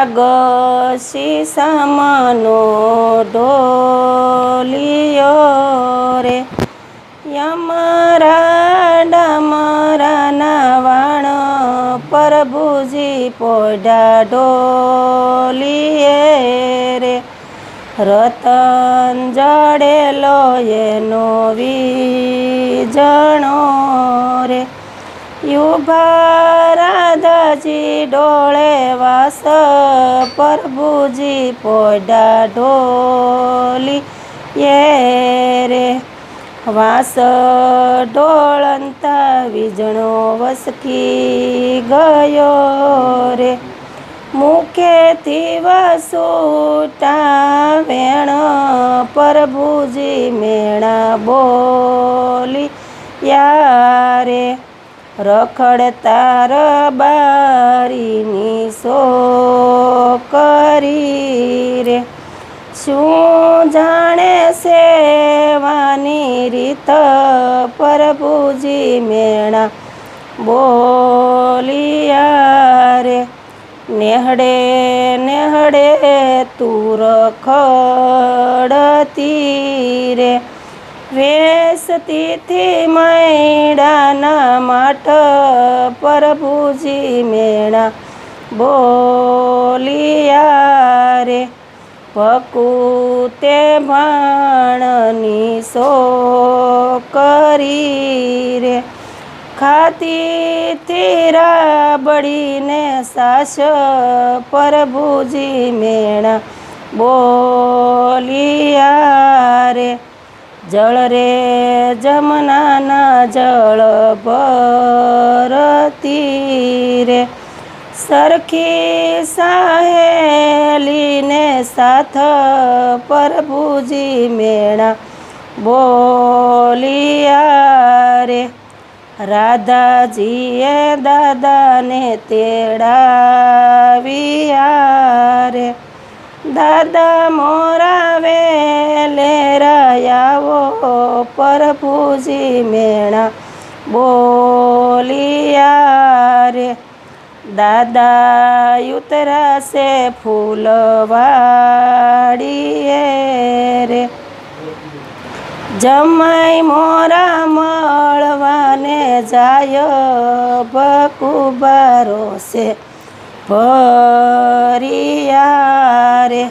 રાગ શીસામનો ઢોલિયો રે. યમરા ડામરાના વાણ પ્રભુજી પોઢા ઢોલીએ રે. રતન જડેલો એનો વીજણો રે. યુભા રાધાજી ડોળે વાસ પ્રભુજી પોડા ઢોલી. એ રે વાસ ડોળંતા વીજણો વસકી ગયો રે. મુખેથી વસુટા વેણ પ્રભુજી મેણા બોલી. યારે રખડતા રબારીની સો કરી રે. શું જાણે સેવાની રીત પ્રભુજી મેણા બોલિયા રે. નેહડે નેહડે તું રખડતી રે. વેસતીથી મૈડાના માટ પ્રભુજી મેણા બોલિયા રે ભકુતે ભાણની સો કરી રે. ખાતીથી તેરા બળીને સાસ પ્રભુજી મેણા બોલિયા રે જળ રે જમનાના જળ ભરતી રે. સરખી સાહેલીને સાથ પ્રભુજી મેણા બોલિયા રે. રાધાજીએ દાદાને તેડાવ્યા રે. દાદા મોરા વેલે રયાવો પ્રભુજી મેણા બોલિયા રે. દાદા ઉતરાશે ફૂલવાડીએ રે. જમાઈ મોરા મળવાને જાય બકુબારો છે ભરિયા રે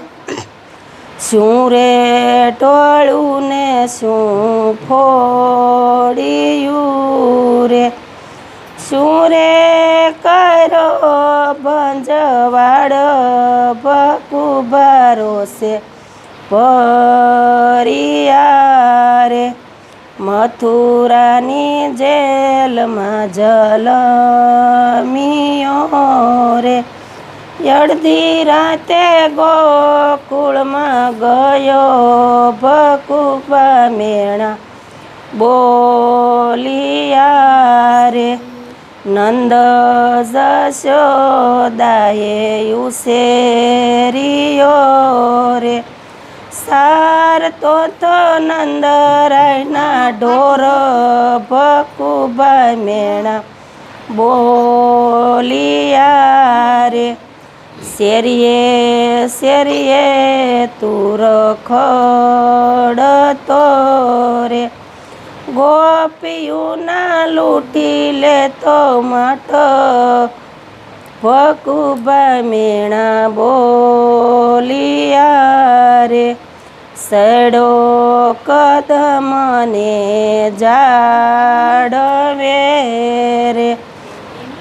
શું રે ટોળું ને શું ફોડિયું રે? શું રે કરો ભંજવાડ બકુબારો છે રે? મથુરાની જેલમાં જલમિયો રે. અડધી રાતે ગોકુળમાં ગયો ભકુબા મેણા બોલિયા રે નંદ જશોદાએ ઉસેરિયો રે. સાર તો તો નંદરાયના ઢોર ભકુબા મેણા બોલિયા રે શેરીએ શેરીએ તું રખડતો રે. ગોપિયુના લૂંટી લેતો માટ ભકુબા મેણા બોલિયા રે. સડો કદમને જાડવે રે.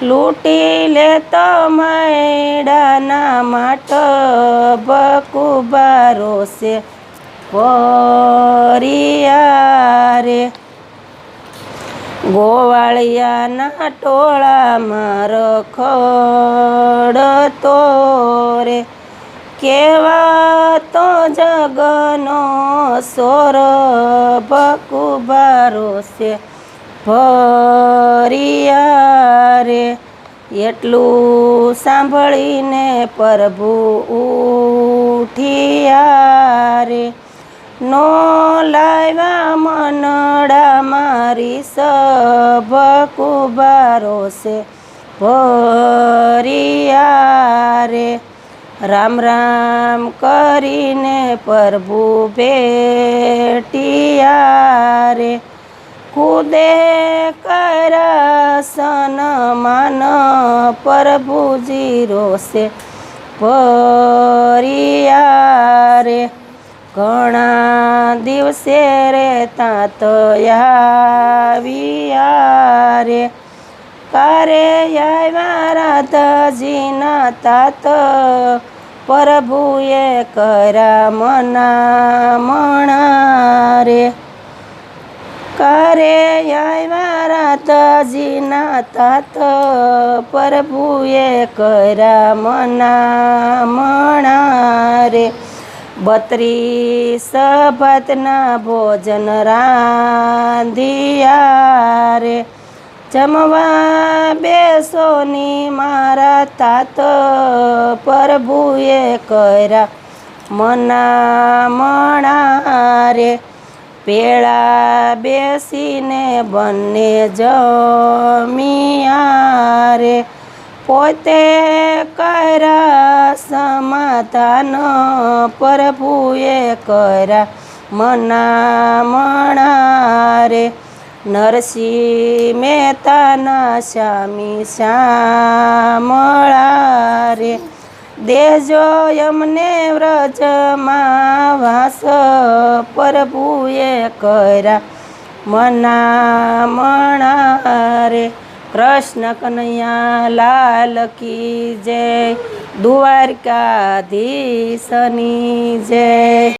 લૂંટી લેતો મૈડાના માટ બકુબારો છે. પરિયા રે ગોવાળિયાના ટોળામાં રખડતો રે. કેવા તો જગનો સોર બકુબારો છે. ભરિયા રે એટલું સાંભળીને પ્રભુ ઉઠિયા રે નો લાવ્યા મનડા મારી સભ કુબારો છે ભરિયા રે રામ રામ કરીને પ્રભુ ભેટિયા રે ખુદે કરા સન્માન પ્રભુજી રોશે પરિયા રે ઘણા દિવસે રે તાત આવ્યા રે કારે આવ્યા રાધાજીના તાત પ્રભુએ કરા મના મણા રે કારે રાધાજીના તાત, પ્રભુએ કર્યા મના મણા રે. બત્રીસ ભાતના ભોજન રાંધિયા રે. જમવા બેસોની મારા તાત, પ્રભુએ કર્યા મના મણા રે. પેળા બેસીને બંને જમિયા રે. પોતે કરા સમાધાન પ્રભુએ કર્યા મના મણા રે. નરસિંહ મહેતાના સ્વામી શ્યામળા રે. દેજો યમને વ્રજમાં વાસ પ્રભુએ કર્યા. મના મણા રે કૃષ્ણ કનૈયા લાલ કી જય. દ્વારકાધીશની જય.